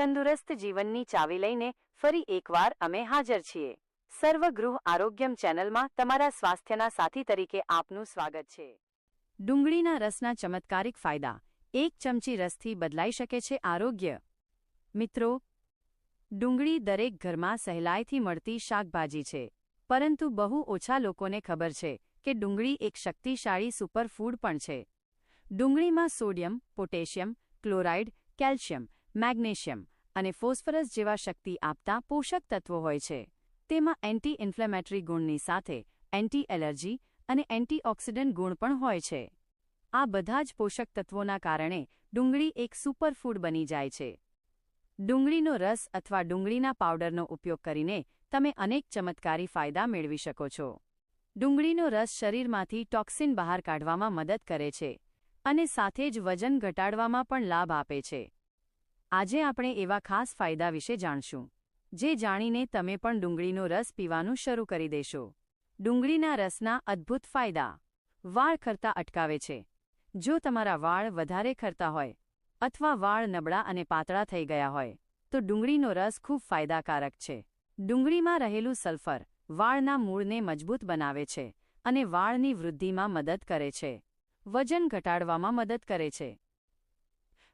તંદુરસ્ત જીવનની ચાવી લઈને ફરી એકવાર અમે હાજર છીએ. સર્વગૃહ આરોગ્યમ ચેનલમાં તમારા સ્વાસ્થ્યના સાથી તરીકે આપનું સ્વાગત છે. ડુંગળીના રસના ચમત્કારિક ફાયદા. એક ચમચી રસથી બદલાઈ શકે છે આરોગ્ય. મિત્રો, ડુંગળી દરેક ઘરમાં સહેલાઈથી મળતી શાકભાજી છે. પરંતુ બહુ ઓછા લોકોને ખબર છે કે ડુંગળી એક શક્તિશાળી સુપરફૂડ પણ છે. ડુંગળીમાં sodium, potassium, chloride, calcium, magnesium અને ફોસ્ફરસ જેવા શક્તિ આપતા પોષક તત્વો હોય છે. તેમાં એન્ટી ઇન્ફ્લેમેટરી ગુણની સાથે એન્ટી એલર્જી અને એન્ટીઓક્સિડન્ટ ગુણ પણ હોય છે. આ બધા જ પોષક તત્વોના કારણે ડુંગળી એક સુપરફૂડ બની જાય છે. ડુંગળીનો રસ અથવા ડુંગળીના પાવડરનો ઉપયોગ કરીને તમે અનેક ચમત્કારી ફાયદા મેળવી શકો છો. ડુંગળીનો રસ શરીરમાંથી ટોક્સિન બહાર કાઢવામાં મદદ કરે છે અને સાથે જ વજન ઘટાડવામાં પણ લાભ આપે છે. આજે આપણે એવા ખાસ ફાયદા વિશે જાણશું, જે જાણીને તમે પણ ડુંગળીનો રસ પીવાનું શરૂ કરી દેશો. ડુંગળીના રસના અદ્ભુત ફાયદા. વાળ ખરતા અટકાવે છે. જો તમારા વાળ વધારે ખરતા હોય, અથવા વાળ નબળા અને પાતળા થઈ ગયા હોય, તો ડુંગળીનો રસ ખૂબ ફાયદાકારક છે. ડુંગળીમાં રહેલું સલ્ફર વાળના મૂળને મજબૂત બનાવે છે અને વાળની વૃદ્ધિમાં મદદ કરે છે. વજન ઘટાડવામાં મદદ કરે છે.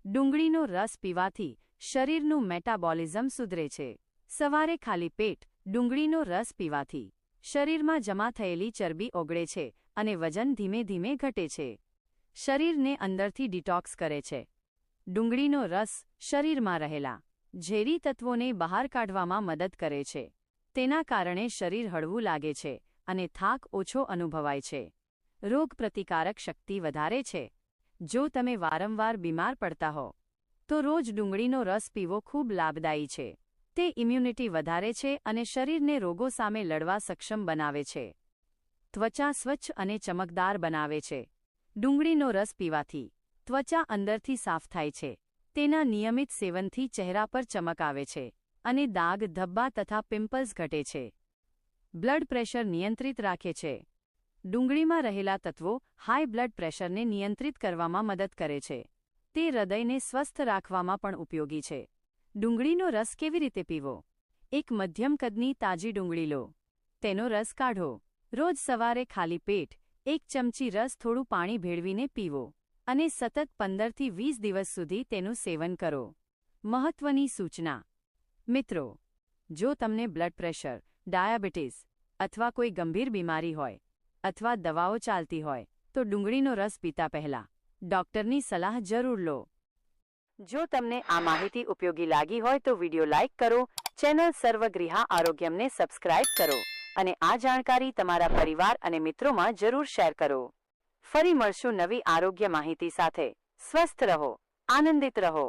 ડુંગળીનો રસ પીવાથી શરીરનું મેટાબોલિઝમ સુધરે છે. સવારે ખાલી પેટ ડુંગળીનો રસ પીવાથી શરીરમાં જમા થયેલી ચરબી ઓગળે છે અને વજન ધીમે ધીમે ઘટે છે. શરીરને અંદરથી ડિટોક્સ કરે છે. ડુંગળીનો રસ શરીરમાં રહેલા ઝેરી તત્વોને બહાર કાઢવામાં મદદ કરે છે. તેના કારણે શરીર હળવું લાગે છે અને થાક ઓછો અનુભવાય છે. રોગપ્રતિકારક શક્તિ વધારે છે. જો તમે વારંવાર બીમાર પડતા હો, તો રોજ ડુંગળીનો રસ પીવો ખૂબ લાભદાયી છે. તે ઇમ્યુનિટી વધારે છે અને શરીરને રોગો સામે લડવા સક્ષમ બનાવે છે. ત્વચા સ્વચ્છ અને ચમકદાર બનાવે છે. ડુંગળીનો રસ પીવાથી ત્વચા અંદરથી સાફ થાય છે. તેના નિયમિત સેવનથી ચહેરા પર ચમક આવે છે અને દાગ, ધબ્બા તથા પિમ્પલ્સ ઘટે છે. બ્લડ પ્રેશર નિયંત્રિત રાખે છે. ડુંગળીમાં રહેલા તત્વો હાઈ બ્લડ પ્રેશરને નિયંત્રિત કરવામાં મદદ કરે છે. તે હૃદયને સ્વસ્થ રાખવામાં પણ ઉપયોગી છે. ડુંગળીનો રસ કેવી રીતે પીવો? એક મધ્યમ કદની તાજી ડુંગળી લો. તેનો રસ કાઢો. રોજ સવારે ખાલી પેટ, એક ચમચી રસ થોડું પાણી ભેળવીને પીવો અને સતત પંદરથી વીસ દિવસ સુધી તેનું સેવન કરો. મહત્વની સૂચના. મિત્રો, જો તમને બ્લડ પ્રેશર, ડાયાબિટીસ અથવા કોઈ ગંભીર બીમારી હોય અથવા દવાઓ ચાલતી હોય, તો ડુંગળીનો રસ પીતા પહેલા ડોક્ટરની સલાહ જરૂર લો. જો તમને આ માહિતી ઉપયોગી લાગી હોય તો વિડિયો લાઇક કરો, ચેનલ સર્વગૃહા આરોગ્યમને સબસ્ક્રાઇબ કરો અને આ જાણકારી તમારા પરિવાર અને મિત્રોમાં જરૂર શેર કરો. ફરી મળશું નવી આરોગ્ય માહિતી સાથે. સ્વસ્થ રહો, આનંદિત રહો.